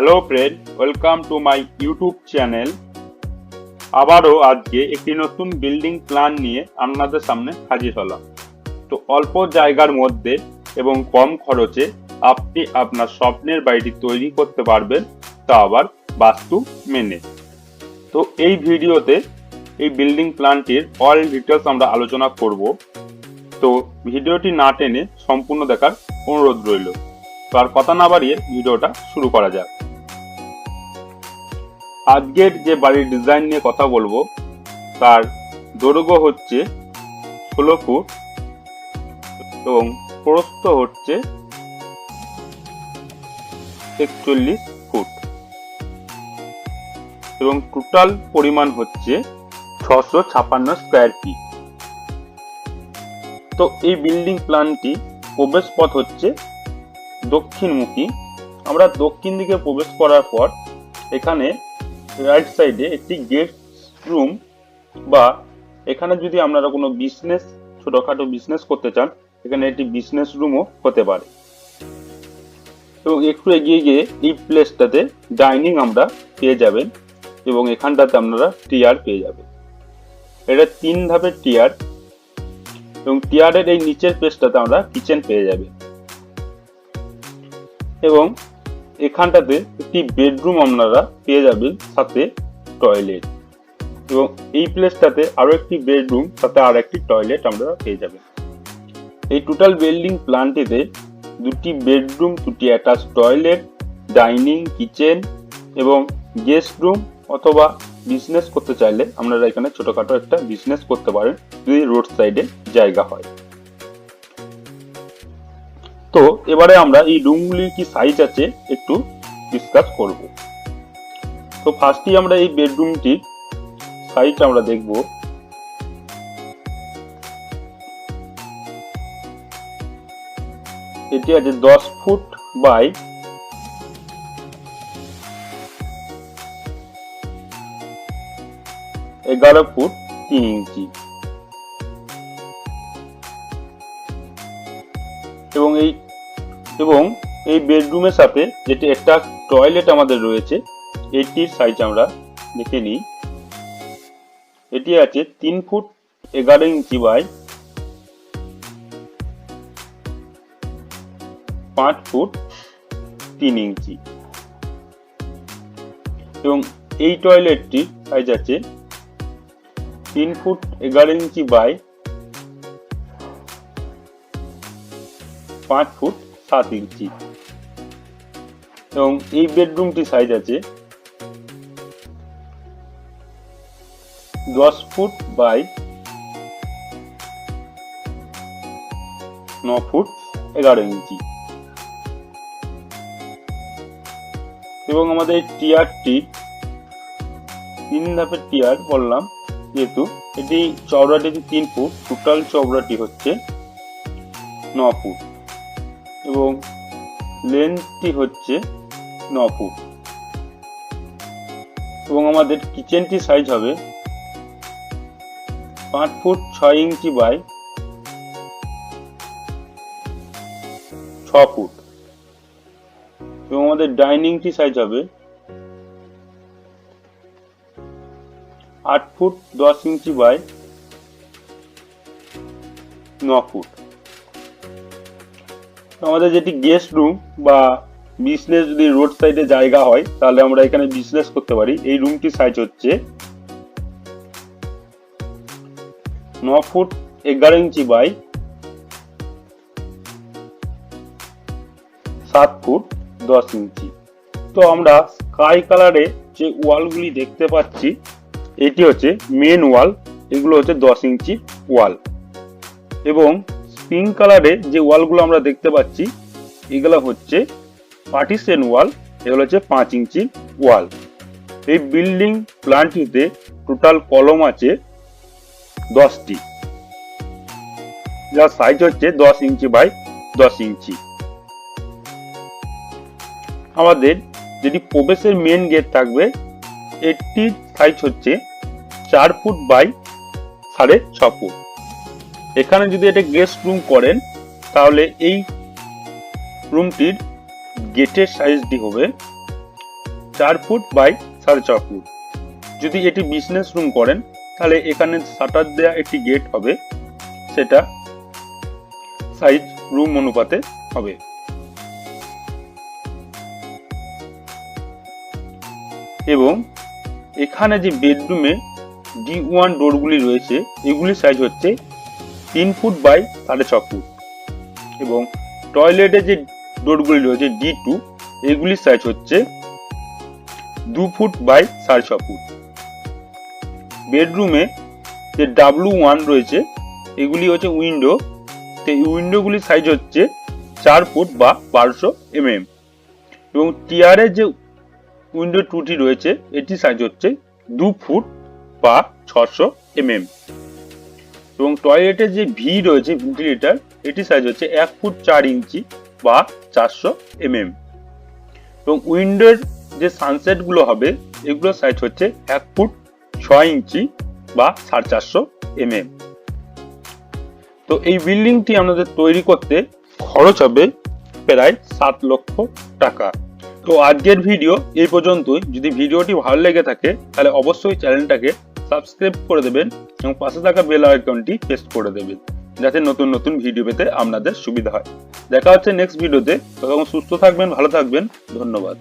Hello friend welcome to my YouTube channel আবারও আজকে একটি নতুন বিল্ডিং প্ল্যান নিয়ে আপনাদের সামনে হাজির হলাম। তো অল্প জায়গার মধ্যে এবং কম খরচে আপনি আপনার স্বপ্নের বাড়িটি তৈরি করতে পারবেন, তা আবার বাস্তু মেনে। তো এই ভিডিওতে এই বিল্ডিং প্ল্যানটির অল ডিটেলস আমরা আলোচনা করব। তো ভিডিওটি না টেনে সম্পূর্ণ দেখার অনুরোধ রইল। তো আর কথা না বাড়িয়ে ভিডিওটা শুরু করা যাক। আজকের যে বাড়ির ডিজাইন নিয়ে কথা বলব, তার দৈর্ঘ্য হচ্ছে ষোলো ফুট এবং প্রস্থ হচ্ছে একচল্লিশ ফুট এবং টোটাল পরিমাণ হচ্ছে ছশো ছাপান্ন স্কোয়ার ফিট তো এই বিল্ডিং প্ল্যানটি প্রবেশ পথ হচ্ছে দক্ষিণমুখী। আমরা দক্ষিণ দিকে প্রবেশ করার পর এখানে রাইট সাইডে একটি গেস্ট রুম বা এখানে যদি আপনারা কোনো বিজনেস ছোটখাটো বিজনেস করতে চান, এখানে একটি বিজনেস রুমও হতে পারে। এবং একটু এগিয়ে গিয়ে এই প্লেসটাতে ডাইনিং আমরা পেয়ে যাবেন এবং এখানটাতে আপনারা টিয়ার পেয়ে যাবেন। এটা তিন ধাপের টিয়ার এবং টিয়ারের এই নিচের পেজটাতে আমরা কিচেন পেয়ে যাবে এবং এখানটাতে একটি বেডরুম আপনারা পেয়ে যাবেন সাথে টয়লেট। এবং এই প্লেসটাতে আরও একটি বেডরুম, সাথে আর একটি টয়লেট আমরা পেয়ে যাবেন। এই টোটাল বিল্ডিং প্ল্যানটিতে দুটি বেডরুম, দুটি অ্যাটাচ টয়লেট, ডাইনিং, কিচেন এবং গেস্ট রুম অথবা বিজনেস করতে চাইলে আপনারা এখানে ছোটোখাটো একটা বিজনেস করতে পারেন যদি রোড সাইডে জায়গা হয়। তো এবারে আমরা এই রুমগুলির কি সাইজ আছে একটু ডিসকাস করব। তো ফার্স্টই আমরা এই বেডরুমটির সাইজ আমরা দেখব। এটি আছে দশ ফুট বাই এগারো ফুট তিন ইঞ্চি। এবং এই বেডরুমের সাথে যেটি একটা টয়লেট আমাদের রয়েছে, এটির সাইজ আমরা দেখে নিই। এটি আছে তিন ফুট এগারো ইঞ্চি বাই পাঁচ ফুট তিন ইঞ্চি। এবং এই টয়লেটটির সাইজ আছে তিন ফুট এগারো ইঞ্চি বাই পাঁচ ফুট সাত ইঞ্চি। এবং এই বেডরুমটি সাইজ আছে দশ ফুট বাই ন ফুট এগারো ইঞ্চি। এবং আমাদের টিয়ারটি তিন ধাপের টিয়ার বললাম, যেহেতু এটি চওড়াটি তিন ফুট টোটাল চওড়াটি হচ্ছে ন ফুট। এবং লেন্থটি হচ্ছে ন ফুট এবং আমাদের কিচেনটি সাইজ হবে পাঁচ ফুট ছয় ইঞ্চি বাই ছ ফুট। এবং আমাদের ডাইনিংটি সাইজ হবে আট ফুট দশ ইঞ্চি বাই ন ফুট। আমাদের যেটি গেস্ট রুম বা বিজনেস যদি রোড সাইডে জায়গা হয়, তাহলে আমরা এখানে বিজনেস করতে পারি। এই রুমটি সাইজ হচ্ছে ন ফুট এগারো ইঞ্চি বাই সাত ফুট দশ ইঞ্চি। তো আমরা স্কাই কালারে যে ওয়ালগুলি দেখতে পাচ্ছি, এটি হচ্ছে মেন ওয়াল এগুলো হচ্ছে দশ ইঞ্চি ওয়াল এবং পিঙ্ক কালারে যে ওয়ালগুলো আমরা দেখতে পাচ্ছি, এগুলো হচ্ছে পার্টিশন ওয়াল এগুলো হচ্ছে পাঁচ ইঞ্চি ওয়াল এই বিল্ডিং প্ল্যানটিতে টোটাল কলম আছে দশটি। যার সাইজ হচ্ছে দশ ইঞ্চি বাই দশ ইঞ্চি। আমাদের যেটি প্রবেশের মেন গেট থাকবে, এটির সাইজ হচ্ছে চার ফুট বাই সাড়ে ছ ফুট এখানে যদি এটা গেস্ট রুম করেন, তাহলে এই রুমটির গেটের সাইজটি হবে চার ফুট বাই সাড়ে ছ ফুট যদি এটি বিজনেস রুম করেন, তাহলে এখানে শাটার দেওয়া একটি গেট হবে, সেটা সাইজ রুম অনুপাতে হবে। এবং এখানে যে বেডরুমে ডি ওয়ান ডোরগুলি রয়েছে, এগুলির সাইজ হচ্ছে তিন ফুট বাই সাড়ে ছ ফুট। এবং টয়লেটে যে ডোরগুলি রয়েছে ডি টু এগুলির সাইজ হচ্ছে দু ফুট বাই সাড়ে ছ ফুট। বেডরুমে যে ডাব্লু ওয়ান রয়েছে, এগুলি হচ্ছে উইন্ডো তো এই উইন্ডোগুলির সাইজ হচ্ছে চার ফুট বা বারোশো এমএম এবং টিয়ারের যে উইন্ডো টুটি রয়েছে এটি সাইজ হচ্ছে দু ফুট বা ছশো এমএম এবং টয়লেটের যে ভি রয়েছে ভেন্টিলেটার এটি সাইজ হচ্ছে এক ফুট চার ইঞ্চি বা চারশো এমএম এবং উইন্ডোর যে সানসেটগুলো হবে, এগুলোর সাইজ হচ্ছে এক ফুট ছয় ইঞ্চি বা সাড়ে চারশো এমএম তো এই বিল্ডিংটি আমাদের তৈরি করতে খরচ হবে প্রায় সাত লক্ষ টাকা। তো আজকের ভিডিও এই পর্যন্তই। যদি ভিডিওটি ভালো লেগে থাকে, তাহলে অবশ্যই চ্যানেলটাকে সাবস্ক্রাইব করে দেবেন এবং পাশে থাকা বেল আইকনটি প্রেস করে দেবেন, যাতে নতুন নতুন ভিডিও পেতে আপনাদের সুবিধা হয়। দেখা হচ্ছে নেক্সট ভিডিওতে তখন সুস্থ থাকবেন, ভালো থাকবেন। ধন্যবাদ।